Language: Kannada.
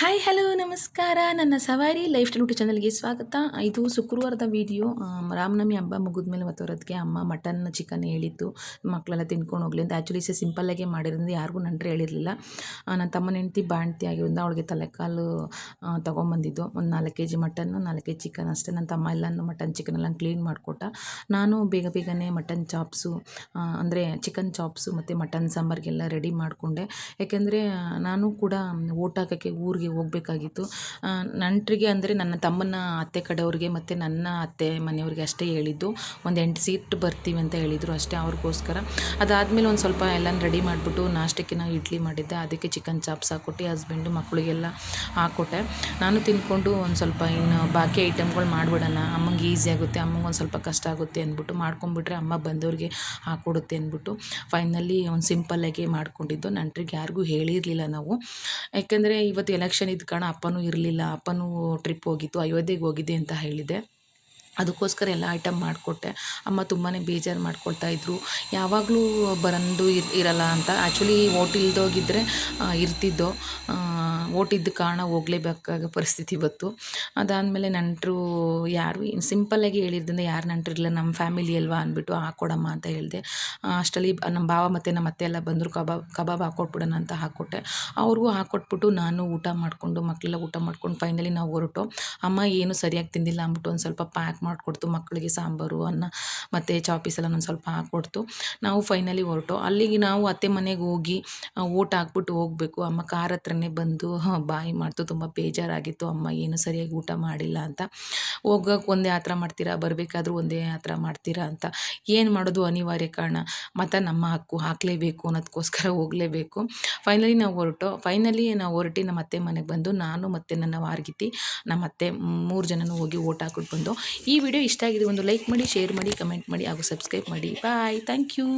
ಹಾಯ್ ಹಲೋ ನಮಸ್ಕಾರ. ನನ್ನ ಸವಾರಿ ಲೈಫ್ ಸ್ಟೈಲ್ ಯೂಟ್ಯೂಬ್ ಚಾನಲ್ಗೆ ಸ್ವಾಗತ. ಇದು ಶುಕ್ರವಾರದ ವಿಡಿಯೋ ರಾಮನವಮಿ ಹಬ್ಬ ಮುಗಿದ ಮೇಲೆ ಹೊರದ್ಗೆ ಅಮ್ಮ ಮಟನ್ ಚಿಕನ್ ಹೇಳಿದ್ದು. ಮಕ್ಕಳೆಲ್ಲ ತಿನ್ಕೊಂಡು ಹೋಗ್ಲಿ ಅಂತ ಆ್ಯಕ್ಚುಲಿ ಸಹ ಸಿಂಪಲ್ಲಾಗೆ ಮಾಡಿರೋದ್ರಿಂದ ಯಾರಿಗೂ ನಂಟ್ರೆ ಹೇಳಿರಲಿಲ್ಲ. ನನ್ನ ತಮ್ಮನ ಹೆಂಡತಿ ಬಾಣ್ತಿ ಆಗಿರೋದ್ರಿಂದ ಅವಳಿಗೆ ತಲೆಕಾಲು ತೊಗೊಂಬಂದಿದ್ದು. ಒಂದು ನಾಲ್ಕು ಕೆ ಜಿ ಮಟನ್ನು ನಾಲ್ಕು ಕೆ ಜಿ ಚಿಕನ್ ಅಷ್ಟೇ. ನನ್ನ ತಮ್ಮ ಎಲ್ಲನೂ ಮಟನ್ ಚಿಕನ್ ಎಲ್ಲ ಕ್ಲೀನ್ ಮಾಡಿಕೊಟ್ಟ. ನಾನು ಬೇಗ ಬೇಗನೆ ಮಟನ್ ಚಾಪ್ಸು ಅಂದರೆ ಚಿಕನ್ ಚಾಪ್ಸು ಮತ್ತು ಮಟನ್ ಸಾಂಬಾರಿಗೆಲ್ಲ ರೆಡಿ ಮಾಡಿಕೊಂಡೆ. ಯಾಕೆಂದರೆ ನಾನು ಕೂಡ ಓಟ್ ಹಾಕೋಕ್ಕೆ ಊರಿಗೆ ಹೋಗಬೇಕಾಗಿತ್ತು. ನಂಟರಿಗೆ ಅಂದರೆ ನನ್ನ ತಮ್ಮನ ಅತ್ತೆ ಕಡೆಯವ್ರಿಗೆ ಮತ್ತು ನನ್ನ ಅತ್ತೆ ಮನೆಯವ್ರಿಗೆ ಅಷ್ಟೇ ಹೇಳಿದ್ದು. ಒಂದು ಎಂಟು ಸೀಟ್ ಬರ್ತೀವಿ ಅಂತ ಹೇಳಿದರು ಅಷ್ಟೇ ಅವ್ರಿಗೋಸ್ಕರ. ಅದಾದಮೇಲೆ ಒಂದು ಸ್ವಲ್ಪ ಎಲ್ಲನ ರೆಡಿ ಮಾಡಿಬಿಟ್ಟು ನಾಷ್ಟಕ್ಕೆ ನಾವು ಇಡ್ಲಿ ಮಾಡಿದ್ದೆ. ಅದಕ್ಕೆ ಚಿಕನ್ ಚಾಪ್ಸ್ ಹಾಕ್ಕೊಟ್ಟು ಹಸ್ಬೆಂಡು ಮಕ್ಕಳಿಗೆಲ್ಲ ಹಾಕ್ಕೊಟ್ಟೆ. ನಾನು ತಿಂದ್ಕೊಂಡು ಒಂದು ಸ್ವಲ್ಪ ಇನ್ನು ಬಾಕಿ ಐಟಮ್ಗಳು ಮಾಡಿಬಿಡೋಣ. ಅಮ್ಮಂಗೆ ಈಸಿ ಆಗುತ್ತೆ, ಅಮ್ಮಂಗೆ ಒಂದು ಸ್ವಲ್ಪ ಕಷ್ಟ ಆಗುತ್ತೆ ಅಂದ್ಬಿಟ್ಟು ಮಾಡ್ಕೊಂಬಿಟ್ರೆ ಅಮ್ಮ ಬಂದವ್ರಿಗೆ ಹಾಕ್ಕೊಡುತ್ತೆ ಅಂದ್ಬಿಟ್ಟು ಫೈನಲಿ ಒಂದು ಸಿಂಪಲ್ಲಾಗಿ ಮಾಡ್ಕೊಂಡಿದ್ದು. ನಂಟ್ರಿಗೆ ಯಾರಿಗೂ ಹೇಳಿರಲಿಲ್ಲ ನಾವು. ಯಾಕೆಂದರೆ ಇವತ್ತು ಎಲೆಕ್ಷನ್ ಇದ್ದ ಕಾರಣ ಅಪ್ಪನೂ ಇರಲಿಲ್ಲ, ಅಪ್ಪನೂ ಟ್ರಿಪ್ ಹೋಗಿತ್ತು, ಅಯೋಧ್ಯೆಗೆ ಹೋಗಿದ್ದೆ ಅಂತ ಹೇಳಿದೆ. ಅದಕ್ಕೋಸ್ಕರ ಎಲ್ಲ ಐಟಮ್ ಮಾಡಿಕೊಟ್ಟೆ. ಅಮ್ಮ ತುಂಬಾ ಬೇಜಾರು ಮಾಡ್ಕೊಳ್ತಾ ಇದ್ರು. ಯಾವಾಗಲೂ ಬರಂದು ಇರ್, ಇರಲ್ಲ ಅಂತ. ಆ್ಯಕ್ಚುಲಿ ಓಟ್ ಇಲ್ದೋಗಿದ್ದರೆ ಇರ್ತಿದ್ದೋ ಓಟ್ ಇದ್ದ ಕಾರಣ ಹೋಗ್ಲೇಬೇಕಾಗೋ ಪರಿಸ್ಥಿತಿ ಬಂತು. ಅದಾದಮೇಲೆ ನೆಂಟರು ಯಾರು ಸಿಂಪಲ್ಲಾಗಿ ಹೇಳಿದ್ರಿಂದ ಯಾರು ನೆಂಟರಿಲ್ಲ, ನಮ್ಮ ಫ್ಯಾಮಿಲಿ ಅಲ್ವಾ ಅಂದ್ಬಿಟ್ಟು ಹಾಕ್ಕೊಡಮ್ಮ ಅಂತ ಹೇಳಿದೆ. ಅಷ್ಟರಲ್ಲಿ ನಮ್ಮ ಭಾವ ಮತ್ತು ನಮ್ಮ ಅತ್ತೆ ಎಲ್ಲ ಬಂದರು, ಕಬಾಬ್ ಕಬಾಬ್ ಹಾಕ್ಕೊಟ್ಬಿಡೋಣ ಅಂತ ಹಾಕ್ಕೊಟ್ಟೆ ಅವ್ರಿಗೂ ಹಾಕ್ಕೊಟ್ಬಿಟ್ಟು ನಾನು ಊಟ ಮಾಡಿಕೊಂಡು ಮಕ್ಕಳೆಲ್ಲ ಊಟ ಮಾಡ್ಕೊಂಡು ಫೈನಲಿ ನಾವು ಹೊರಟು. ಅಮ್ಮ, ಏನು ಸರಿಯಾಗಿ ತಿಂದಿಲ್ಲ ಅಂದ್ಬಿಟ್ಟು ಒಂದು ಸ್ವಲ್ಪ ಪ್ಯಾಕ್ ಮಾಡಿಕೊಡ್ತು ಮಕ್ಕಳಿಗೆ ಸಾಂಬಾರು, ಅನ್ನ, ಮತ್ತು ಚಾಪೀಸ್ ಎಲ್ಲ ಒಂದು ಸ್ವಲ್ಪ ಹಾಕ್ಕೊಡ್ತು ನಾವು ಫೈನಲಿ ಹೊರಟು. ಅಲ್ಲಿಗೆ ನಾವು ಅತ್ತೆ ಮನೆಗೆ ಹೋಗಿ ಓಟ್ ಹಾಕ್ಬಿಟ್ಟು ಹೋಗಬೇಕು. ಅಮ್ಮ ಕಾರ್ ಹತ್ರನೇ ಬಂದು ಬಾಯಿ ಮಾಡ್ತು, ತುಂಬ ಬೇಜಾರಾಗಿತ್ತು. ಅಮ್ಮ, ಏನು ಸರಿಯಾಗಿ ಊಟ ಮಾಡಿಲ್ಲ ಅಂತ. ಹೋಗೋಕೆ ಒಂದೇ ಆ ಥರ ಮಾಡ್ತೀರಾ? ಬರಬೇಕಾದ್ರೂ ಒಂದೇ ಆ ಥರ ಮಾಡ್ತೀರಾ ಅಂತ. ಏನು ಮಾಡೋದು ಅನಿವಾರ್ಯ ಕಾರಣ? ಮತ್ತು ನಮ್ಮ ಹಕ್ಕು ಹಾಕಲೇಬೇಕು ಅನ್ನೋದಕ್ಕೋಸ್ಕರ ಹೋಗಲೇಬೇಕು. ಫೈನಲಿ ನಾವು ಹೊರಟು. ಫೈನಲಿ ನಾವು ಹೊರಟಿ ನಮ್ಮ ಅತ್ತೆ ಮನೆಗೆ ಬಂದು, ನಾನು ಮತ್ತು ನನ್ನ ವಾರ್ಗಿತಿ, ನಮ್ಮ ಅತ್ತೆ ಮೂರು ಜನನೂ ಹೋಗಿ ಓಟ್ ಹಾಕ್ಬಿಟ್ಟು ಬಂದು. ಈ ವಿಡಿಯೋ ಇಷ್ಟ ಆಗಿದೆ ಒಂದು ಲೈಕ್ ಮಾಡಿ, ಶೇರ್ ಮಾಡಿ, ಕಮೆಂಟ್ ಮಾಡಿ ಹಾಗೂ ಸಬ್ಸ್ಕ್ರೈಬ್ ಮಾಡಿ. ಬಾಯ್. Thank you.